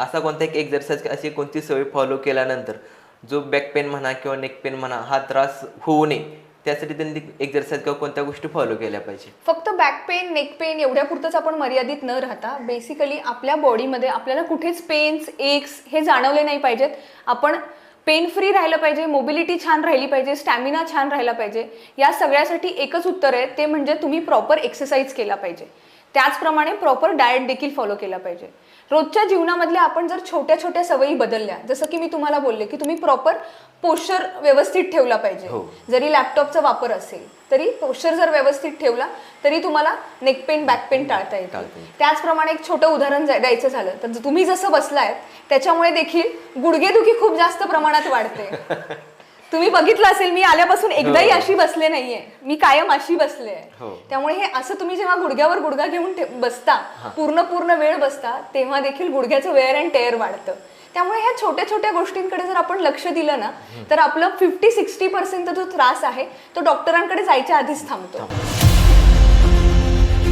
असा कोणता एक एक्झरसाईज अशी कोणती सवय फॉलो केल्यानंतर जो बॅक पेन म्हणा किंवा नेक पेन म्हणा हा त्रास होऊ नये त्यासाठी त्यांनी एक्झरसाईज किंवा कोणत्या गोष्टी फॉलो केल्या पाहिजे. फक्त बॅक पेन नेक पेन एवढ्या पुरतंच आपण मर्यादित न राहता बेसिकली आपल्या बॉडीमध्ये आपल्याला कुठेच पेन्स एक्स हे जाणवले नाही पाहिजेत. आपण पेन फ्री राहिलं पाहिजे मोबिलिटी छान राहिली पाहिजे स्टॅमिना छान राहिला पाहिजे या सगळ्यासाठी एकच उत्तर आहे ते म्हणजे तुम्ही प्रॉपर एक्सरसाइज केला पाहिजे. त्याचप्रमाणे प्रॉपर डाएट देखील फॉलो केला पाहिजे रोजच्या जीवनामधल्या आपण जर छोट्या छोट्या सवयी बदलल्या जसं की मी तुम्हाला बोलले की तुम्ही प्रॉपर पोश्चर व्यवस्थित ठेवला पाहिजे हो. जरी लॅपटॉपचा वापर असेल तरी पोश्चर जर व्यवस्थित ठेवला तरी तुम्हाला नेक पेन बॅक पेन टाळता येते. त्याचप्रमाणे एक छोटं उदाहरण द्यायचं झालं तर तुम्ही जसं बसलायत त्याच्यामुळे देखील गुडघेदुखी खूप जास्त प्रमाणात वाढते तुम्ही बघितलं असेल मी आल्यापासून एकदाही हो. अशी बसले नाहीये. मी कायम अशी बसले. हो. त्यामुळे हे असं तुम्ही जेव्हा गुडघ्यावर गुडघा घेऊन बसता पूर्ण पूर्ण वेळ बसता तेव्हा देखील गुडघ्याचं वेअर अँड टेअर वाढतं. त्यामुळे ह्या छोट्या छोट्या गोष्टींकडे जर आपण लक्ष दिलं ना तर आपलं फिफ्टी सिक्स्टी पर्सेंट जो त्रास आहे तो डॉक्टरांकडे जायच्या आधीच थांबतो.